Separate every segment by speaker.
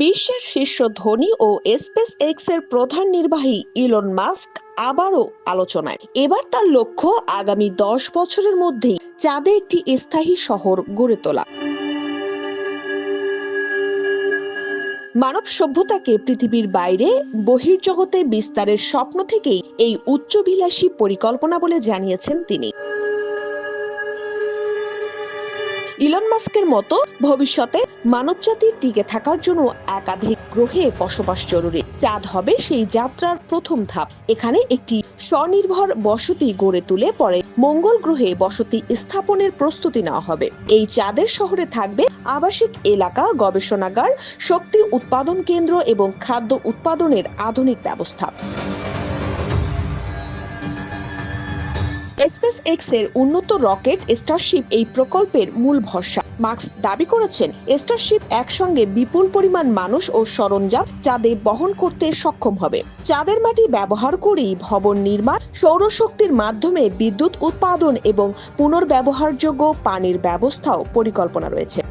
Speaker 1: বিশ্বের শীর্ষ ধনী ও স্পেস এক্সের প্রধান নির্বাহী ইলন মাস্ক আবারও আলোচনায়। এবার তার লক্ষ্য আগামী দশ বছরের মধ্যেই চাঁদে একটি স্থায়ী শহর গড়ে তোলা। মানব সভ্যতাকে পৃথিবীর বাইরে, বহির্জগতে বিস্তারের স্বপ্ন থেকেই এই উচ্চবিলাসী পরিকল্পনা বলে জানিয়েছেন তিনি। ইলন মাস্কের মতো ভবিষ্যতে মানবজাতির টিকে থাকার জন্য একাধিক গ্রহে বসবাস জরুরি। চাঁদ হবে সেই যাত্রার প্রথম ধাপ। এখানে একটি স্বনির্ভর বসতি গড়ে তুলে পরে মঙ্গল গ্রহে বসতি স্থাপনের প্রস্তুতি নেওয়া হবে। এই চাঁদের শহরে থাকবে আবাসিক এলাকা, গবেষণাগার, শক্তি উৎপাদন কেন্দ্র এবং খাদ্য উৎপাদনের আধুনিক ব্যবস্থা। স্পেস এক্সের উন্নত রকেট স্টারশিপ এই প্রকল্পের মূল ভরসা। মার্কস দাবি করেছেন স্টারশিপ একসঙ্গে বিপুল পরিমাণ মানুষ ও সরঞ্জাম চাঁদে বহন করতে সক্ষম হবে। চাঁদের মাটি ব্যবহার করেই ভবন নির্মাণ, সৌরশক্তির মাধ্যমে বিদ্যুৎ উৎপাদন এবং পুনর্ব্যবহারযোগ্য পানির ব্যবস্থাও পরিকল্পনা রয়েছে।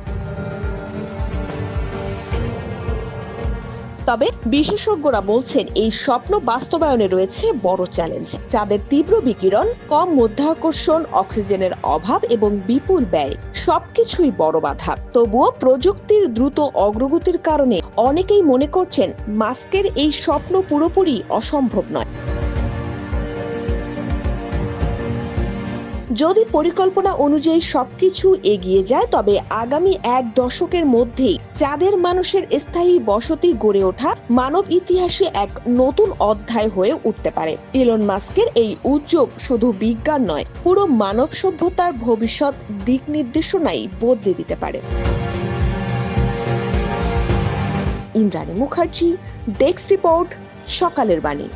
Speaker 1: তবে বিশেষজ্ঞরা বলছেন, এই স্বপ্ন বাস্তবায়নে রয়েছে বড় চ্যালেঞ্জ চাঁদের তীব্র বিকিরণ, কম মধ্যাকর্ষণ, অক্সিজেনের অভাব এবং বিপুল ব্যয়, সবকিছুই বড় বাধা। তবুও প্রযুক্তির দ্রুত অগ্রগতির কারণে অনেকেই মনে করছেন, মাস্কের এই স্বপ্ন পুরোপুরি অসম্ভব নয়। যদি পরিকল্পনা অনুযায়ী সবকিছু এগিয়ে যায়, তবে আগামী এক দশকের মধ্যেই চাঁদের মানুষের স্থায়ী বসতি গড়ে ওঠা মানব ইতিহাসে এক নতুন অধ্যায় হয়ে উঠতে পারে। ইলন মাস্কের এই উদ্যোগ শুধু বিজ্ঞান নয়, পুরো মানব সভ্যতার ভবিষ্যৎ দিক নির্দেশনাই বদলে দিতে পারে। ইন্দ্রাণী মুখার্জি, ডেস্ক রিপোর্ট, সকালের বাণী।